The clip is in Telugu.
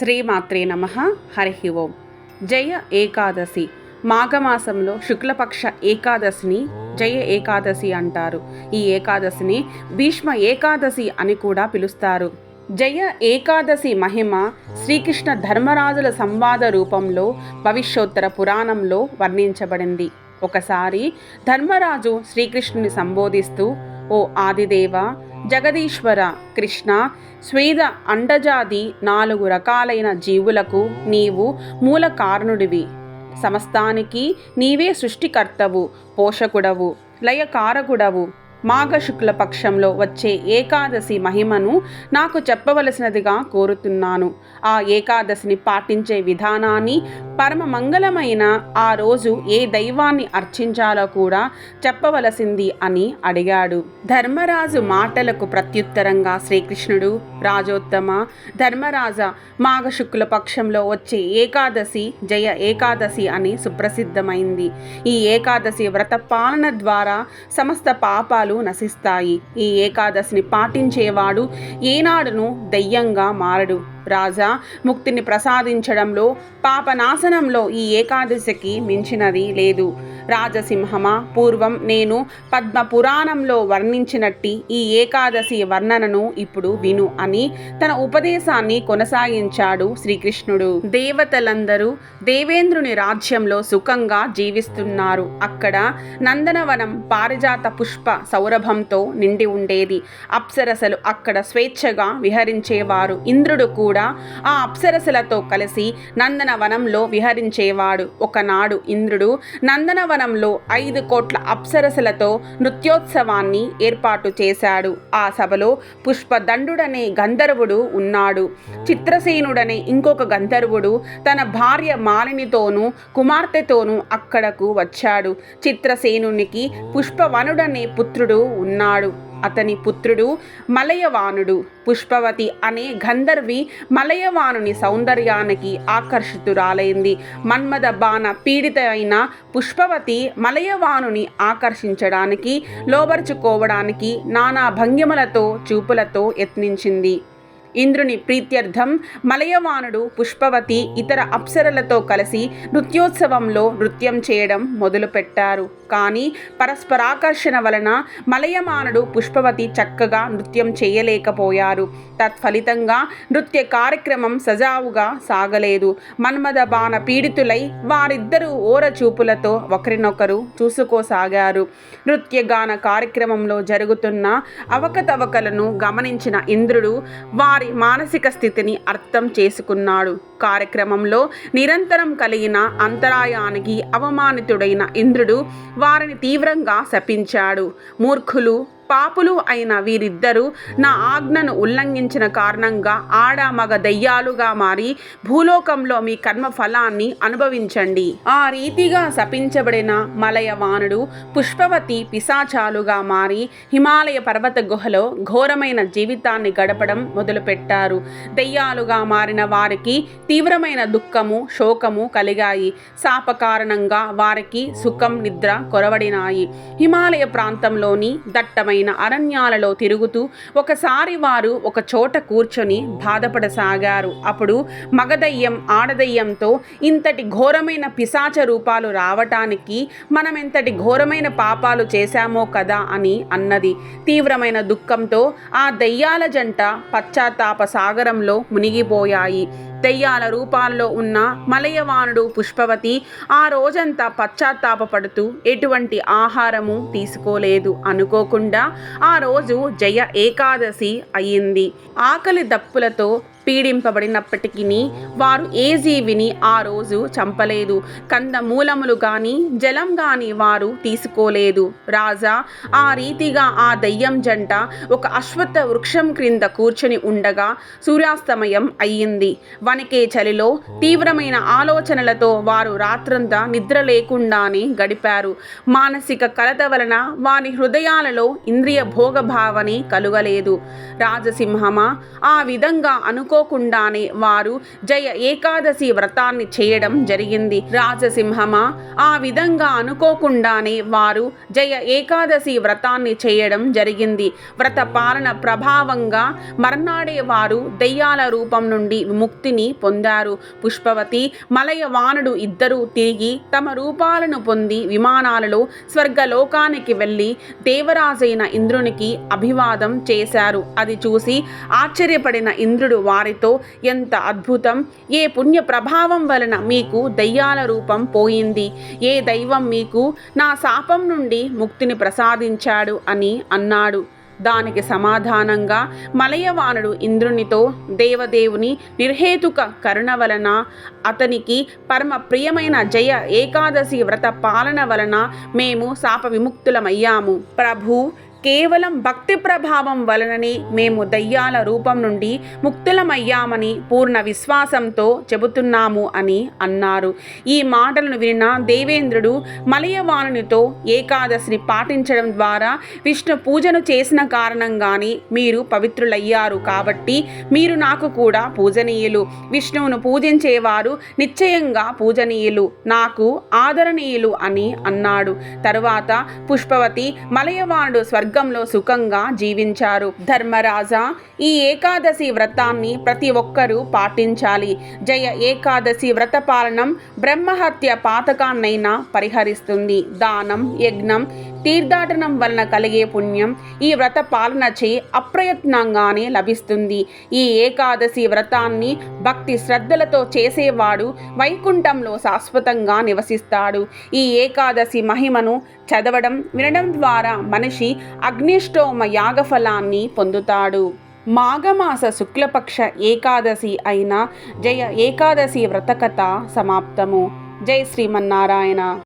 శ్రీమాత్రే నమ. హరి ఓం. జయ ఏకాదశి. మాఘమాసంలో శుక్లపక్ష ఏకాదశిని జయ ఏకాదశి అంటారు. ఈ ఏకాదశిని భీష్మ ఏకాదశి అని కూడా పిలుస్తారు. జయ ఏకాదశి మహిమ శ్రీకృష్ణ ధర్మరాజుల సంవాద రూపంలో భవిష్యోత్తర పురాణంలో వర్ణించబడింది. ఒకసారి ధర్మరాజు శ్రీకృష్ణుని సంబోధిస్తూ ఓ ఆదిదేవ జగదీశ్వర కృష్ణ స్వేద అండజాది నాలుగు రకాలైన జీవులకు నీవు మూల కారణుడివి. సమస్తానికి నీవే సృష్టికర్తవు పోషకుడవు లయకారకుడవు. మాఘశుక్ల పక్షంలో వచ్చే ఏకాదశి మహిమను నాకు చెప్పవలసినదిగా కోరుతున్నాను. ఆ ఏకాదశిని పాటించే విధానాన్ని పరమ మంగళమైన ఆ రోజు ఏ దైవాన్ని అర్చించాలో కూడా చెప్పవలసింది అని అడిగాడు. ధర్మరాజు మాటలకు ప్రత్యుత్తరంగా శ్రీకృష్ణుడు రాజోత్తమ ధర్మరాజ మాఘశుక్ల పక్షంలో వచ్చే ఏకాదశి జయ ఏకాదశి అని సుప్రసిద్ధమైంది. ఈ ఏకాదశి వ్రత పాలన ద్వారా సమస్త పాపాలు నశిస్తాయి. ఈ ఏకాదశిని పాటించేవాడు ఏనాడును దయ్యంగా మారడు. రాజా ముక్తిని ప్రసాదించడంలో పాపనాశనంలో ఈ ఏకాదశికి మించినది లేదు. రాజసింహమా పూర్వం నేను పద్మ పురాణంలో వర్ణించినట్టి ఈ ఏకాదశి వర్ణనను ఇప్పుడు విను అని తన ఉపదేశాన్ని కొనసాగించాడు శ్రీకృష్ణుడు. దేవతలందరూ దేవేంద్రుని రాజ్యంలో సుఖంగా జీవిస్తున్నారు. అక్కడ నందనవనం పారిజాత పుష్ప సౌరభంతో నిండి ఉండేది. అప్సరసలు అక్కడ స్వేచ్ఛగా విహరించేవారు. ఇంద్రుడు కూడా కూడా ఆ అప్సరసలతో కలిసి నందనవనంలో విహరించేవాడు. ఒకనాడు ఇంద్రుడు నందనవనంలో ఐదు కోట్ల అప్సరసలతో నృత్యోత్సవాన్ని ఏర్పాటు చేశాడు. ఆ సభలో పుష్పదండుడనే గంధర్వుడు ఉన్నాడు. చిత్రసేనుడనే ఇంకొక గంధర్వుడు తన భార్య మాలినితోనూ కుమార్తెతోనూ అక్కడకు వచ్చాడు. చిత్రసేనునికి పుష్పవనుడనే పుత్రుడు ఉన్నాడు. అతని పుత్రుడు మలయవానుడు పుష్పవతి అనే గంధర్వి మలయవానుని సౌందర్యానికి ఆకర్షితురాలైంది. మన్మద బాణ పీడిత అయిన పుష్పవతి మలయవానుని ఆకర్షించడానికి లోబరుచుకోవడానికి నానా భంగిమలతో చూపులతో యత్నించింది. ఇంద్రుని ప్రీత్యర్థం మలయవానుడు పుష్పవతి ఇతర అప్సరలతో కలిసి నృత్యోత్సవంలో నృత్యం చేయడం మొదలుపెట్టారు. కానీ పరస్పరాకర్షణ వలన మలయమానుడు పుష్పవతి చక్కగా నృత్యం చేయలేకపోయారు. తత్ఫలితంగా నృత్య కార్యక్రమం సజావుగా సాగలేదు. మన్మద బాణ పీడితులై వారిద్దరూ ఓరచూపులతో ఒకరినొకరు చూసుకోసాగారు. నృత్యగాన కార్యక్రమంలో జరుగుతున్న అవకతవకలను గమనించిన ఇంద్రుడు వారి మానసిక స్థితిని అర్థం చేసుకున్నాడు. కార్యక్రమంలో నిరంతరం కలిగిన అంతరాయానికి అవమానితుడైన ఇంద్రుడు వారిని తీవ్రంగా శపించాడు. మూర్ఖులు పాపులు అయిన వీరిద్దరూ నా ఆజ్ఞను ఉల్లంఘించిన కారణంగా ఆడ మగ దయ్యాలుగా మారి భూలోకంలో మీ కర్మ ఫలాన్ని అనుభవించండి. ఆ రీతిగా శపించబడిన మలయవానుడు పుష్పవతి పిశాచాలుగా మారి హిమాలయ పర్వత గుహలో ఘోరమైన జీవితాన్ని గడపడం మొదలుపెట్టారు. దయ్యాలుగా మారిన వారికి తీవ్రమైన దుఃఖము శోకము కలిగాయి. శాప కారణంగా వారికి సుఖం నిద్ర కొరవడినాయి. హిమాలయ ప్రాంతంలోని దట్టమైన అరణ్యాలలో తిరుగుతూ ఒకసారి వారు ఒక చోట కూర్చొని బాధపడసాగారు. అప్పుడు మగదయ్యం ఆడదయ్యంతో ఇంతటి ఘోరమైన పిశాచ రూపాలు రావటానికి మనం ఎంతటి ఘోరమైన పాపాలు చేశామో కదా అని అన్నది. తీవ్రమైన దుఃఖంతో ఆ దయ్యాల జంట పశ్చాత్తాప సాగరంలో మునిగిపోయాయి. దయ్యాల రూపాల్లో ఉన్న మలయవానుడు పుష్పవతి ఆ రోజంతా పశ్చాత్తాపపడుతూ ఎటువంటి ఆహారము తీసుకోలేదు. అనుకోకుండా ఆ రోజు జయ ఏకాదశి అయ్యింది ఆకలి దప్పులతో పీడింపబడినప్పటికీ వారు ఏ జీవిని ఆ రోజు చంపలేదు. కందమూలములు గాని జలం గాని వారు తీసుకోలేదు. రాజా ఆ రీతిగా ఆ దయ్యం జంట ఒక అశ్వత్థ వృక్షం క్రింద కూర్చొని ఉండగా సూర్యాస్తమయం అయ్యింది. వణికే చలిలో తీవ్రమైన ఆలోచనలతో వారు రాత్రంతా నిద్ర లేకుండానే గడిపారు. మానసిక కలత వలన వారి హృదయాలలో ఇంద్రియ భోగభావని కలుగలేదు. రాజసింహమా ఆ విధంగా అను అనుకోకుండానే వారు జయ ఏకాదశి వ్రతాన్ని చేయడం జరిగింది. రాజసింహమా ఆ విధంగా అనుకోకుండానే వారు జయ ఏకాదశి వ్రతాన్ని చేయడం జరిగింది. వ్రత పాలన ప్రభావంగా మర్నాడే వారు దెయ్యాల రూపం నుండి విముక్తిని పొందారు. పుష్పవతి మలయవానుడు ఇద్దరూ తిరిగి తమ రూపాలను పొంది విమానాలలో స్వర్గలోకానికి వెళ్ళి దేవరాజైన ఇంద్రునికి అభివాదం చేశారు. అది చూసి ఆశ్చర్యపడిన ఇంద్రుడు వారితో ఎంత అద్భుతం. ఏ పుణ్య ప్రభావం వలన మీకు దయ్యాల రూపం పోయింది. ఏ దైవం మీకు నా శాపం నుండి ముక్తిని ప్రసాదించాడు అని అన్నాడు. దానికి సమాధానంగా మలయవానుడు ఇంద్రునితో దేవదేవుని నిర్హేతుక కరుణ వలన అతనికి పరమ ప్రియమైన జయ ఏకాదశి వ్రత పాలన వలన మేము శాప విముక్తులమయ్యాము ప్రభు కేవలం భక్తి ప్రభావం వలననే మేము దయ్యాల రూపం నుండి ముక్తులమయ్యామని పూర్ణ విశ్వాసంతో చెబుతున్నాము అని అన్నారు. ఈ మాటలను విన్న దేవేంద్రుడు మలయవాణునితో ఏకాదశిని పాటించడం ద్వారా విష్ణు పూజను చేసిన కారణంగానే మీరు పవిత్రులయ్యారు కాబట్టి మీరు నాకు కూడా పూజనీయులు. విష్ణువును పూజించేవారు నిశ్చయంగా పూజనీయులు. నాకు ఆదరణీయులు అని అన్నాడు. తరువాత పుష్పవతి మలయవాణుడు స్వర్గంలో సుఖంగా జీవించారు. ధర్మరాజా ఈ ఏకాదశి వ్రతాన్ని ప్రతి ఒక్కరూ పాటించాలి. జయ ఏకాదశి వ్రత పాలనం బ్రహ్మహత్య పాతకాన్నైనా పరిహరిస్తుంది. దానం యజ్ఞం తీర్థాటనం వలన కలిగే పుణ్యం ఈ వ్రత పాలనచే అప్రయత్నంగానే లభిస్తుంది. ఈ ఏకాదశి వ్రతాన్ని భక్తి శ్రద్ధలతో చేసేవాడు వైకుంఠంలో శాశ్వతంగా నివసిస్తాడు. ఈ ఏకాదశి మహిమను చదవడం వినడం ద్వారా మనిషి అగ్నిష్టోమ యాగఫలాన్ని పొందుతాడు. మాఘమాస శుక్లపక్ష ఏకాదశి అయిన జయ ఏకాదశి వ్రతకథ సమాప్తము. జై శ్రీమన్నారాయణ.